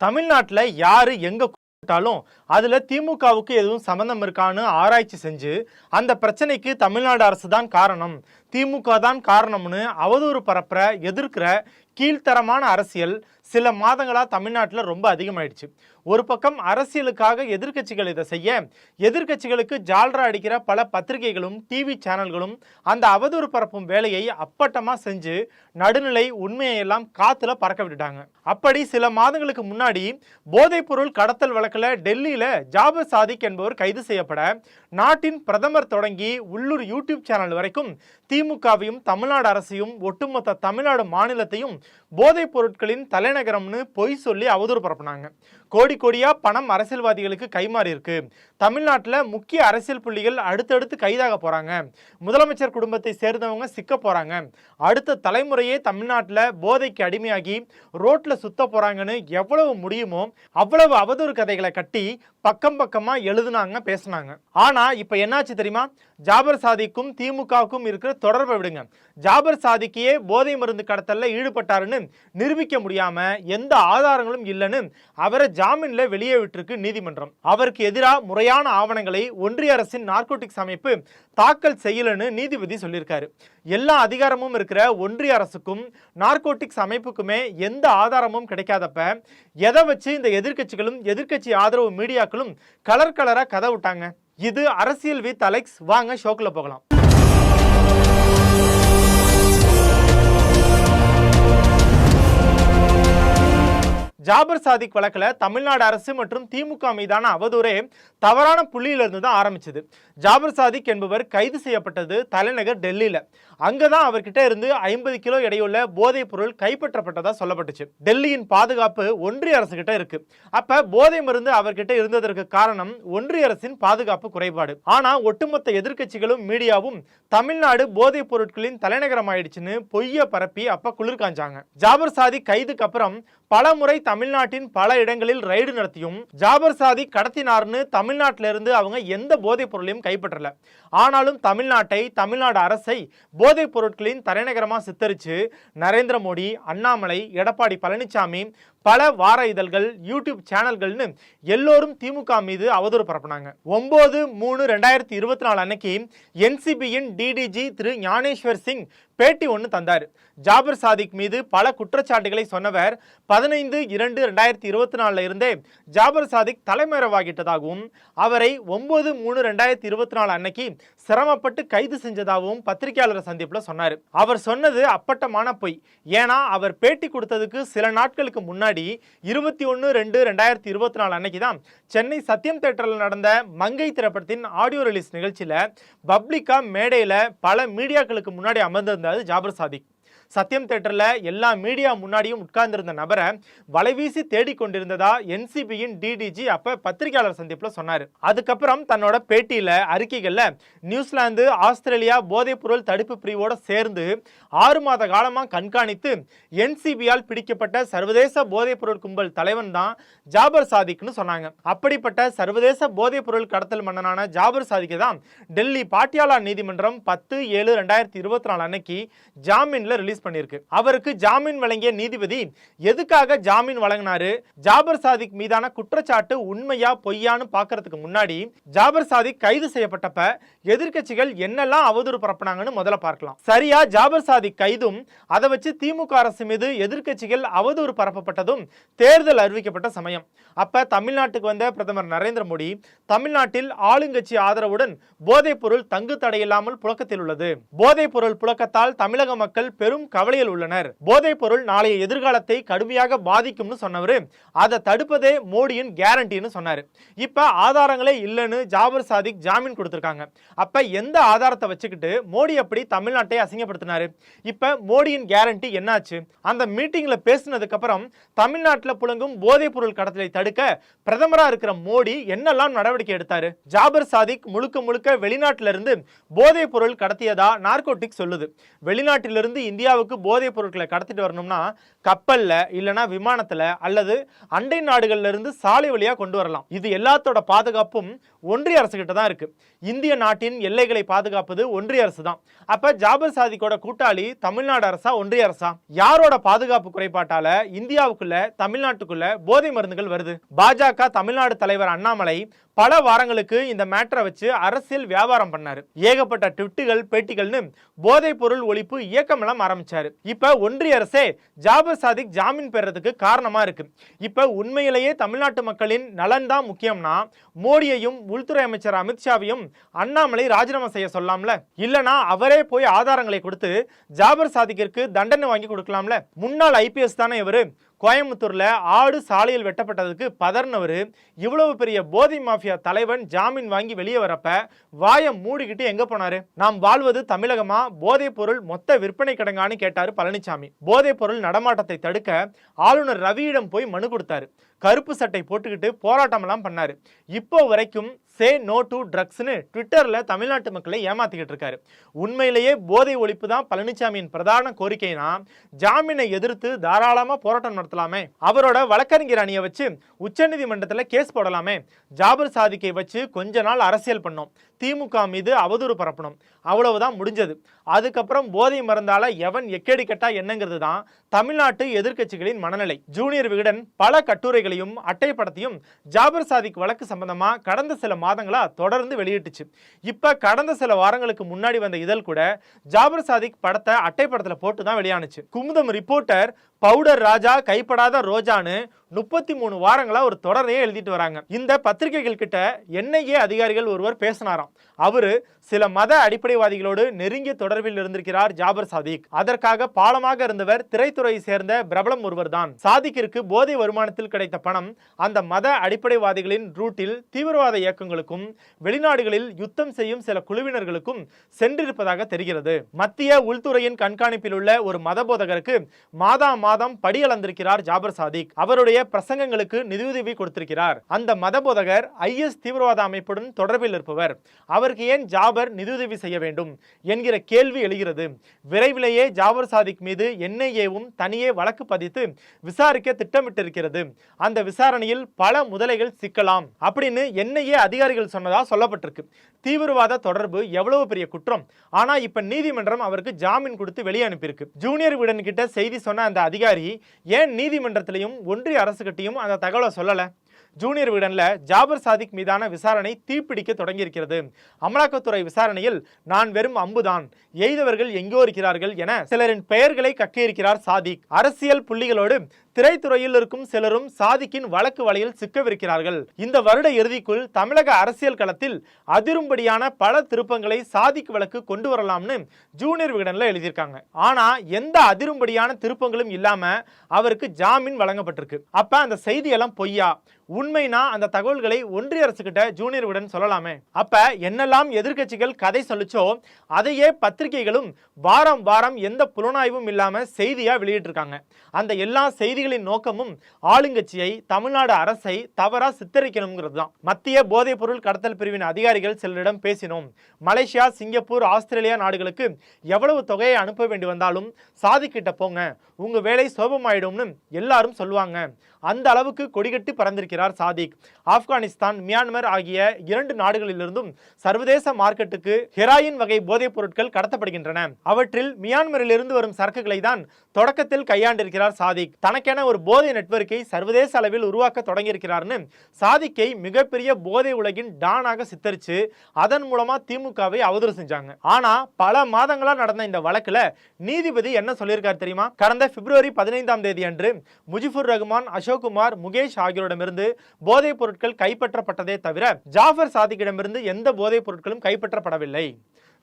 தமிழ்நாட்டில் யாரு எங்க கூப்பிட்டாலும் அதுல திமுகவுக்கு எதுவும் சம்மந்தம் இருக்கான்னு ஆராய்ச்சி செஞ்சு அந்த பிரச்சனைக்கு தமிழ்நாடு அரசு தான் காரணம். திமுக தான் காரணம்னு அவதூறு பரப்புற எதிர்க்கிற கீழ்த்தரமான அரசியல் சில மாதங்களாக தமிழ்நாட்டில் ரொம்ப அதிகமாயிடுச்சு. ஒரு பக்கம் அரசியலுக்காக எதிர்க்கட்சிகள் இதை செய்ய எதிர்க்கட்சிகளுக்கு ஜால்ரா அடிக்கிற பல பத்திரிகைகளும் டிவி சேனல்களும் அந்த அவதூறு பரப்பும் வேலையை அப்பட்டமாக செஞ்சு நடுநிலை உண்மையை எல்லாம் பறக்க விட்டுட்டாங்க. அப்படி சில மாதங்களுக்கு முன்னாடி போதைப்பொருள் கடத்தல் வழக்கில் டெல்லியில் ஜாபர் சாதிக் என்பவர் கைது செய்யப்பட நாட்டின் பிரதமர் தொடங்கி உள்ளூர் யூடியூப் சேனல் வரைக்கும் திமுகவையும் தமிழ்நாடு அரசையும் ஒட்டுமொத்த தமிழ்நாடு மாநிலத்தையும் போதைப் பொருட்களின் தலைநகரம்னு பொய் சொல்லி அவதூறு பரப்புனாங்க. கோடி கோடியா பணம் அரசியல்வாதிகளுக்கு கைமாறி இருக்கு. தமிழ்நாட்டில் முக்கிய அரசியல் புள்ளிகள் அடுத்தடுத்து கைதாக போறாங்க. முதலமைச்சர் குடும்பத்தை சேர்ந்தவங்க சிக்க போறாங்க. அடுத்த தலைமுறையே தமிழ்நாட்டில் போதைக்கு அடிமையாகி ரோட்ல சுத்த போறாங்கன்னு எவ்வளவு முடியுமோ அவ்வளவு அவதூறு கதைகளை கட்டி பக்கம் பக்கமாக எழுதுனாங்க பேசுனாங்க. ஆனால் இப்போ என்னாச்சு தெரியுமா? ஜாபர் சாதிக்கும் திமுகவுக்கும் இருக்கிற தொடர்பை விடுங்க. ஜாபர் சாதிக்கையே போதை மருந்து கடத்தலில் ஈடுபட்டாருன்னு நிரூபிக்க முடியாமல் எந்த ஆதாரங்களும் இல்லைன்னு அவரை ஜாமீனில் வெளியே விட்டிருக்கு நீதிமன்றம். அவருக்கு எதிராக முறையான ஆவணங்களை ஒன்றிய அரசின் நார்கோட்டிக்ஸ் அமைப்பு தாக்கல் செய்யலன்னு நீதிபதி சொல்லியிருக்காரு. எல்லா அதிகாரமும் இருக்கிற ஒன்றிய அரசுக்கும் நார்கோட்டிக்ஸ் அமைப்புக்குமே எந்த ஆதாரமும் கிடைக்காதப்ப எதை வச்சு இந்த எதிர்க்கட்சிகளும் எதிர்க்கட்சி ஆதரவு மீடியாக்களும் கலர் கலராக கதை விட்டாங்க? இது அரசியல் வித் அலெக்ஸ். வாங்க ஷோக்கில் போகலாம். ஜாபர் சாதிக் வழக்கில் தமிழ்நாடு அரசு மற்றும் திமுக மீதான அவதூறே தவறான புள்ளியிலிருந்து தான் ஆரம்பிச்சது. ஜாபர் சாதிக் என்பவர் கைது செய்யப்பட்டது தலைநகர் டெல்லியில். அங்கே தான் அவர்கிட்ட இருந்து ஐம்பது கிலோ எடையுள்ள போதைப் பொருள் கைப்பற்றப்பட்டதாக சொல்லப்பட்டுச்சு. டெல்லியின் பாதுகாப்பு ஒன்றிய அரசு கிட்ட இருக்கு. அப்ப போதை மருந்து அவர்கிட்ட இருந்ததற்கு காரணம் ஒன்றிய அரசின் பாதுகாப்பு குறைபாடு. ஆனா ஒட்டுமொத்த எதிர்க்கட்சிகளும் மீடியாவும் தமிழ்நாடு போதைப் பொருட்களின் தலைநகரம் ஆயிடுச்சுன்னு பொய்ய பரப்பி அப்ப குளிர் காஞ்சாங்க. ஜாபர் சாதிக் கைதுக்கு அப்புறம் பல முறை தமிழ்நாட்டின் பல இடங்களில் ரைடு நடத்தியும் ஜாபர் சாதி கடத்தினார்னு தமிழ்நாட்டிலிருந்து அவங்க எந்த போதைப் பொருளையும் கைப்பற்றல. ஆனாலும் தமிழ்நாட்டை தமிழ்நாடு அரசை போதைப் பொருட்களின் தலைநகரமாக சித்தரித்து நரேந்திர மோடி அண்ணாமலை எடப்பாடி பழனிசாமி பல வார இதழ்கள் யூடியூப் சேனல்கள்னு எல்லோரும் திமுக மீது அவதூறு பரப்புனாங்க. ஒன்பது மூணு ரெண்டாயிரத்தி இருபத்தி நாலு அன்னைக்கு என்சிபியின் டிடிஜி திரு ஞானேஸ்வர் சிங் பேட்டி ஒன்று தந்தார். ஜாபர் சாதிக் மீது பல குற்றச்சாட்டுகளை சொன்னவர் பதினைந்து இரண்டு ரெண்டாயிரத்தி இருபத்தி நாலில் இருந்தே ஜாபர் சாதிக் தலைமறைவாகிட்டதாகவும் அவரை ஒன்பது மூணு ரெண்டாயிரத்தி இருபத்தி நாலு அன்னைக்கு சிரமப்பட்டு கைது செஞ்சதாகவும் பத்திரிகையாளர் சந்திப்பில் சொன்னார். அவர் சொன்னது அப்பட்டமான பொய். ஏன்னா அவர் பேட்டி கொடுத்ததுக்கு சில நாட்களுக்கு முன்னாடி இருபத்தி ஒன்று ரெண்டு ரெண்டாயிரத்தி இருபத்தி நாலு அன்னைக்கு தான் சென்னை சத்யம் தேட்டரில் நடந்த மங்கை திரைப்படத்தின் ஆடியோ ரிலீஸ் நிகழ்ச்சியில் பப்ளிக்கா மேடையில் பல மீடியாக்களுக்கு முன்னாடி அமர்ந்திருந்தாரு ஜாபர் சாதிக். சத்யம் தேட்டரில் எல்லா மீடியா முன்னாடியும் உட்கார்ந்திருந்த நபரை வலைவீசி தேடிக்கொண்டிருந்ததா என்சிபியின் டிடிஜி அப்போ பத்திரிகையாளர் சந்திப்பில் சொன்னார். அதுக்கப்புறம் தன்னோட பேட்டியில் அறிக்கைகளில் நியூசிலாந்து ஆஸ்திரேலியா போதைப்பொருள் தடுப்பு பிரிவோடு சேர்ந்து ஆறு மாத காலமாக கண்காணித்து என்சிபியால் பிடிக்கப்பட்ட சர்வதேச போதைப்பொருள் கும்பல் தலைவன் தான் ஜாபர் சாதிக்னு சொன்னாங்க. அப்படிப்பட்ட சர்வதேச போதைப்பொருள் கடத்தல் மன்னனான ஜாபர் சாதிக்கு தான் டெல்லி பாட்டியாலா நீதிமன்றம் பத்து ஏழு ரெண்டாயிரத்தி இருபத்தி நாலு அன்னைக்கு ஜாமீனில் ரிலீஸ் ரிலீஸ் பண்ணியிருக்கு அவருக்கு ஜாமீன் வழங்கிய நீதிபதி எதுக்காக ஜாமீன் வழங்கினாரு? ஜாபர் சாதிக் மீதான குற்றச்சாட்டு உண்மையா பொய்யான்னு பார்க்கறதுக்கு முன்னாடி ஜாபர் சாதிக் கைது செய்யப்பட்டப்ப எதிர்கட்சிகள் என்னெல்லாம் அவதூறு பரப்பினாங்கன்னு முதல்ல பார்க்கலாம். சரியா ஜாபர் சாதிக் கைதும் அதை வச்சு திமுக அரசு மீது எதிர்கட்சிகள் அவதூறு பரப்பப்பட்டதும் தேர்தல் அறிவிக்கப்பட்ட சமயம். அப்ப தமிழ்நாட்டுக்கு வந்த பிரதமர் நரேந்திர மோடி தமிழ்நாட்டில் ஆளுங்கட்சி ஆதரவுடன் போதைப் பொருள் தங்கு தடையில்லாமல் புழக்கத்தில் உள்ளது. போதைப் பொருள் புழக்கத்தால் தமிழக மக்கள் பெரும் கவலையில் உள்ளனர். போதைப் பொருள் நாளைய எதிர்காலத்தை கடுமையாக பாதிக்கும்னு சொன்னவர். அதை தடுப்பதே மோடியின் கேரண்டின்னு சொன்னார். இப்போ ஆதாரங்களே இல்லைன்னு ஜாபர் சாதிக் ஜாமீன் கொடுத்துருக்காங்க. அப்போ எந்த ஆதாரத்தை வச்சுக்கிட்டு மோடி அப்படி தமிழ்நாட்டை அசிங்கப்படுத்தினாரு? இப்போ மோடியின் கேரண்டி என்னாச்சு? அந்த மீட்டிங்கில் பேசினதுக்கப்புறம் தமிழ்நாட்டில் புழங்கும் போதைப் பொருள் கடத்தலை தடுக்க பிரதமராக இருக்கிற மோடி என்னெல்லாம் நடவடிக்கை எடுத்தாரு? ஜாபர் சாதிக் முழுக்க முழுக்க வெளிநாட்டிலிருந்து போதைப் பொருள் கடத்தியதா நார்கோட்டிக் சொல்லுது. வெளிநாட்டிலிருந்து இந்தியா இந்தியாவுக்கு போதைப் பொருட்களை கடத்திட்டு வரணும்னா கப்பல்ல இல்லைன்னா விமானத்தில் அல்லது அண்டை நாடுகள்ல இருந்து சாலை வழியாக கொண்டு வரலாம். இது எல்லாத்தோட பாதுகாப்பும் ஒன்றிய அரசு கிட்ட தான் இருக்கு. இந்திய நாட்டின் எல்லைகளை பாதுகாப்பது ஒன்றிய அரசு தான். அப்ப ஜாபர் சாதிக்கோட கூட்டாளி தமிழ்நாடு அரசா ஒன்றிய அரசா? யாரோட பாதுகாப்பு குறைபாட்டால இந்தியாவுக்குள்ள தமிழ்நாட்டுக்குள்ள போதை மருந்துகள் வருது? பாஜக தமிழ்நாடு தலைவர் அண்ணாமலை பல வாரங்களுக்கு இந்த மேட்டரை வச்சு அரசியல் வியாபாரம் பண்ணாரு. ஏகப்பட்ட ட்விட்டுகள் பேட்டிகள்னு போதைப் பொருள் ஒழிப்பு இயக்கம் எல்லாம் ஆரம்பிச்சாரு. இப்ப ஒன்றிய அரசே ஜாபர் சாதிக் ஜாமீன் பெறதுக்கு காரணமா இருக்கு. இப்ப உண்மையிலேயே தமிழ்நாட்டு மக்களின் நலன் தான் முக்கியம்னா மோடியையும் உள்துறை அமைச்சர் அமித்ஷாவையும் அண்ணாமலை ராஜினாமா செய்ய சொல்லாம்ல. இல்லனா அவரே போய் ஆதாரங்களை கொடுத்து ஜாபர் சாதிக்கிற்கு தண்டனை வாங்கி கொடுக்கலாம்ல. முன்னாள் ஐபிஎஸ் தானே இவரு? கோயம்புத்தூரில் ஆடு சாலையில் வெட்டப்பட்டதுக்கு பதர்னவர் இவ்வளவு பெரிய போதை மாஃபியா தலைவன் ஜாமீன் வாங்கி வெளியே வரப்ப வாயை மூடிக்கிட்டு எங்கே போனாரு? நாம் வாழ்வது தமிழகமா? போதைப் பொருள் மொத்த விற்பனை கிடங்கான்னு கேட்டார் பழனிசாமி போதைப் பொருள் நடமாட்டத்தை தடுக்க ஆளுநர் ரவியிடம் போய் மனு கொடுத்தாரு. கருப்பு சட்டை போட்டுக்கிட்டு போராட்டமெல்லாம் பண்ணார். இப்போ வரைக்கும் சே நோ டு ட்ரக்ஸ்னு ட்விட்டரில் தமிழ்நாட்டு மக்களை ஏமாத்திக்கிட்டு இருக்காரு. உண்மையிலேயே போதை ஒழிப்பு தான் பழனிசாமியின் பிரதான கோரிக்கைனா ஜாமீனை எதிர்த்து தாராளமாக போராட்டம் நடத்தலாமே. அவரோட வழக்கறிஞர் அணியை வச்சு உச்சநீதிமன்றத்தில் கேஸ் போடலாமே. ஜாபர் சாதிக்கை வச்சு கொஞ்ச நாள் அரசியல் பண்ணோம். திமுக மீது அவதூறு பரப்பணும். அவ்வளவுதான் முடிஞ்சது. அதுக்கப்புறம் போதை மருந்தால எவன் எக்கேடி கெட்டா என்னங்கிறது தான் தமிழ்நாட்டு எதிர்க்கட்சிகளின் மனநிலை. ஜூனியர் விகடன் பல கட்டுரைகளையும் அட்டைப்படத்தையும் ஜாபர் சாதிக் வழக்கு சம்பந்தமா கடந்த சில மாதங்களாக தொடர்ந்து வெளியிட்டுச்சு. இப்போ கடந்த சில வாரங்களுக்கு முன்னாடி வந்த இதழ் கூட ஜாபர் சாதிக் படத்தை அட்டை படத்தில் போட்டு தான் வெளியானுச்சு. குமுதம் ரிப்போர்ட்டர் பவுடர் ராஜா கைப்படாத ரோஜான்னு முப்பத்தி மூணு வாரங்களா ஒரு தொடரையே எழுதிட்டு வராங்க. இந்த பத்திரிகைகள் கிட்ட என்ஐஏ அதிகாரிகள் ஒருவர் பேசினாராம். அவரு சில மத அடிப்படைவாதிகளோடு நெருங்கிய தொடர்பில் இருந்திருக்கிறார் ஜாபர் சாதிக். அதற்காக பாலமாக இருந்தவர் திரைத்துறையை சேர்ந்த பிரபலம் ஒருவர் தான் சாதிக்கிற்கு போதை வருமானத்தில் கிடைத்த பணம் அந்த மத அடிப்படைவாதிகளின் ரூட்டில் தீவிரவாத இயக்கங்களுக்கும் வெளிநாடுகளில் யுத்தம் செய்யும் சில குழுவினர்களுக்கும் சென்றிருப்பதாக தெரிகிறது. மத்திய உள்துறையின் கண்காணிப்பில் உள்ள ஒரு மத போதகருக்கு மாதா மாதம் படி அளந்திருக்கிறார் ஜாபர் சாதிக். அவருடைய பிரசங்கங்களுக்கு நிதியுதவி கொடுத்திருக்கிறார். அந்த மத போதகர் ஐஎஸ் தீவிரவாத அமைப்புடன் தொடர்பில் இருப்பவர். அவருக்கு ஏன் ஜாபர் நிதியுதவி செய்ய வேண்டும்? என்கிற கேள்வி எழுகிறது. விரைவிலேயே ஜாபர் சாதிக் மீது என்ஐஏவும் தனியே வழக்கு பதித்து விசாரிக்க திட்டமிட்டிருக்கிறது. அந்த விசாரணையில் பல முதலைகள் சிக்கலாம். அப்படின்னு என்ஐஏ அதிகாரிகள் சொன்னதா சொல்லப்பட்டிருக்கு. தீவிரவாத தொடர்பு எவ்வளவு பெரிய குற்றம்? ஆனா இப்ப நீதிமன்றம் அவருக்கு ஜாமீன் கொடுத்து வெளியே அனுப்பியிருக்கு ஜூனியர் விடன் கிட்ட செய்தி சொன்ன அந்த அதிகாரி ஏன் நீதிமன்றத்திலையும் ஒன்றிய அரசு கிட்டையும் அந்த தகவலை சொல்லலை? ஜூனியர் விகடன்ல ஜாபர் சாதிக் மீதான விசாரணை தீப்பிடிக்க தொடங்கியிருக்கிறது. அமலாக்கத்துறை விசாரணையில் நான் வெறும் அம்புதான் எய்தவர்கள் எங்கோ இருக்கிறார்கள் என சிலரின் பெயர்களை கக்கியிருக்கிறார் சாதிக். அரசியல் புள்ளிகளோடு திரைத்துறையில் இருக்கும் சிலரும் சாதிக்கின் வழக்கு வலையில் சிக்கவிருக்கிறார்கள். இந்த வருட இறுதிக்குள் தமிழக அரசியல் களத்தில் அதிரும்படியான பல திருப்பங்களை சாதிக் வழக்கு கொண்டு வரலாம்னு ஜூனியர் விகடனில் எழுதியிருக்காங்க. ஆனா எந்த அதிரும்படியான திருப்பங்களும் இல்லாம அவருக்கு ஜாமீன் வழங்கப்பட்டிருக்கு. அப்ப அந்த செய்தியெல்லாம் பொய்யா? உண்மைனா அந்த தகவல்களை ஒன்றிய அரசு கிட்ட ஜூனியர் விடன் சொல்லலாமே. அப்ப என்னெல்லாம் எதிர்க்கட்சிகள் கதை சொல்லிச்சோ அதையே பத்திரிகைகளும் வாரம் வாரம் எந்த புலனாய்வும் இல்லாம செய்தியா வெளியிட்டிருக்காங்க. அந்த எல்லா செய்திகளின் நோக்கமும் ஆளுங்கட்சியை தமிழ்நாடு அரசை தவறா சித்தரிக்கணுங்கிறது தான் மத்திய போதைப் பொருள் கடத்தல் பிரிவின் அதிகாரிகள் சிலரிடம் பேசினோம். மலேசியா சிங்கப்பூர் ஆஸ்திரேலியா நாடுகளுக்கு எவ்வளவு தொகையை அனுப்ப வேண்டி வந்தாலும் சாதிக்கிட்ட போங்க உங்க வேலை சோபமாயிடும்னு எல்லாரும் சொல்லுவாங்க. அந்த அளவுக்கு கொடிகட்டி பறந்திருக்கிறார் சாதிக். ஆப்கானிஸ்தான் மியான்மர் ஆகிய இரண்டு நாடுகளிலிருந்தும் சர்வதேச மார்க்கெட்டுக்கு ஹெராயின் வகை போதைப் பொருட்கள் கடத்தப்படுகின்றன. அவற்றில் மியான்மரிலிருந்து வரும் சரக்குகளை தான் தொடக்கத்தில் கையாண்டிருக்கிறார் சாதிக். தனக்கென ஒரு போதை நெட்வொர்க்கை சர்வதேச அளவில் உருவாக்க தொடங்கியிருக்கிறார்னு சாதிக்கை மிகப்பெரிய போதை உலகின் டானாக சித்தரிச்சு அதன் மூலமா திமுகவை அவதூறு செஞ்சாங்க. ஆனா பல மாதங்களா நடந்த இந்த வழக்குல நீதிபதி என்ன சொல்லியிருக்காரு தெரியுமா? கடந்த பிப்ரவரி பதினைந்தாம் தேதி அன்று முஜிபுர் ரஹ்மான் அசோக்குமார் முகேஷ் ஆகியோரிடமிருந்து போதைப் பொருட்கள் கைப்பற்றப்பட்டதே தவிர ஜாஃபர் சாதிக்கிடமிருந்து எந்த போதைப் பொருட்களும் கைப்பற்றப்படவில்லை.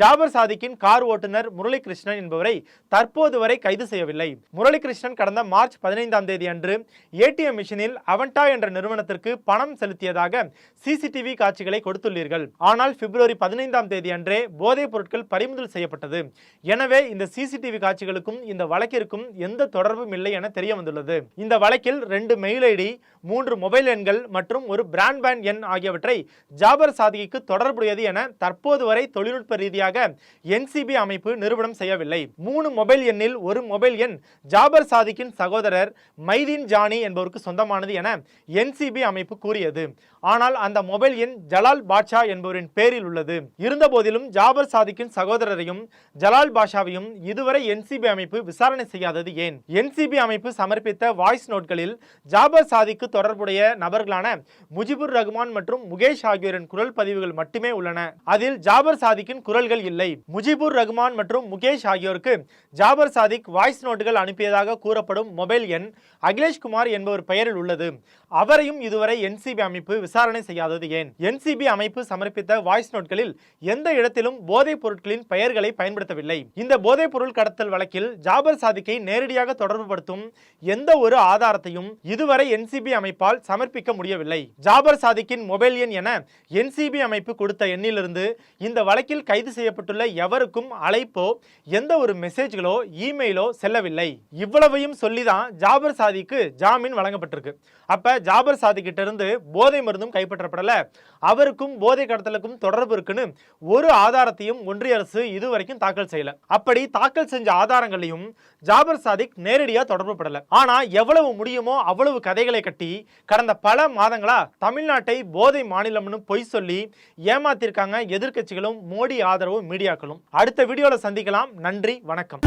ஜாபர் சாதிக்கின் கார் ஓட்டுநர் முரளிகிருஷ்ணன் என்பவரை தற்போது வரை கைது செய்யவில்லை. முரளிகிருஷ்ணன் கடந்த மார்ச் பதினைந்தாம் தேதி அன்று ஏடிஎம் மிஷினில் அவன்டா என்ற நிறுவனத்திற்கு பணம் செலுத்தியதாக சிசிடிவி காட்சிகளை கொடுத்துள்ளீர்கள். ஆனால் பிப்ரவரி பதினைந்தாம் தேதி அன்றே போதைப் பொருட்கள் பறிமுதல் செய்யப்பட்டது. எனவே இந்த சிசிடிவி காட்சிகளுக்கும் இந்த வழக்கிற்கும் எந்த தொடர்பும் இல்லை என தெரிய வந்துள்ளது இந்த வழக்கில் ரெண்டு மெயில் ஐடி மூன்று மொபைல் எண்கள் மற்றும் ஒரு பிராட்பேண்ட் எண் ஆகியவற்றை ஜாபர் சாதிக்கு தொடர்புடையது என தற்போது வரை தொழில்நுட்ப ரீதியாக நேரடியாக என்சிபி அமைப்பு நிறுவனம் செய்யவில்லை. மூணு மொபைல் எண்ணில் ஒரு மொபைல் எண் ஜாபர் சாதிக்கின் சகோதரர் மைதீன் ஜானி என்பவருக்கு சொந்தமானது என என்சிபி அமைப்பு கூறியது. ஆனால் அந்த மொபைல் எண் ஜலால் பாட்ஷா என்பவரின் பேரில் உள்ளது. இருந்தபோதிலும் ஜாபர் சாதிக்கின் சகோதரரையும் ஜலால் பாஷாவையும் இதுவரை என்சிபி அமைப்பு விசாரணை செய்யாதது ஏன்? என்சிபி அமைப்பு சமர்ப்பித்த வாய்ஸ் நோட்களில் ஜாபர் சாதிக்கு தொடர்புடைய நபர்களான முஜிபுர் ரஹ்மான் மற்றும் முகேஷ் ஆகியோரின் குரல் பதிவுகள் மட்டுமே உள்ளன. அதில் ஜாபர் சாதிக்கின் குரல்கள் இல்லை. முஜிபுர் ரஹ்மான் மற்றும் முகேஷ் ஆகியோருக்கு ஜாபர் சாதிக் வாய்ஸ் நோட்டுகள் அனுப்பியதாக கூறப்படும் மொபைல் எண் அகிலேஷ் குமார் என்பவர் பெயரில் உள்ளது. அவரையும் இதுவரை என்சிபி அமைப்பு விசாரணை செய்யாதது ஏன்? என்சிபி அமைப்பு சமர்ப்பித்த வாய்ஸ் நோட்களில் எந்த இடத்திலும் போதைப் பொருட்களின் பெயர்களை பயன்படுத்தவில்லை. இந்த போதைப் பொருள் கடத்தல் வழக்கில் ஜாபர் சாதிக்கை நேரடியாக தொடர்புபடுத்தும் எந்த ஒரு ஆதாரத்தையும் இதுவரை என்சிபி அமைப்பால் சமர்ப்பிக்க முடியவில்லை. ஜாபர் சாதிக்கின் மொபைல் எண் என என்சிபி அமைப்பு கொடுத்த எண்ணிலிருந்து இந்த வழக்கில் கைது செய்யப்பட்டுள்ள எவருக்கும் அழைப்போ எந்த ஒரு மெசேஜ்களோ இமெயிலோ செல்லவில்லை. இவ்வளவையும் சொல்லிதான் ஜாபர் சாதிக்கு ஜாமீன் வழங்கப்பட்டிருக்கு. அப்ப ஜாபர் சாதி கிட்ட இருந்து போதை மருந்தும் கைப்பற்றப்படல. அவருக்கும் போதை கடத்தலுக்கும் தொடர்பு இருக்குன்னு ஒரு ஆதாரத்தையும் ஒன்றிய அரசு இதுவரைக்கும் தாக்கல் செய்யல. அப்படி தாக்கல் செஞ்ச ஆதாரங்களையும் ஜாபர் சாதிக் நேரடியாக தொடர்பு படல. ஆனா எவ்வளவு முடியுமோ அவ்வளவு கதைகளை கட்டி கடந்த பல மாதங்களா தமிழ்நாட்டை போதை மாநிலம்னு பொய் சொல்லி ஏமாத்திருக்காங்க எதிர்கட்சிகளும் மோடி ஆதரவு மீடியாக்களும். அடுத்த வீடியோவில் சந்திக்கலாம். நன்றி வணக்கம்.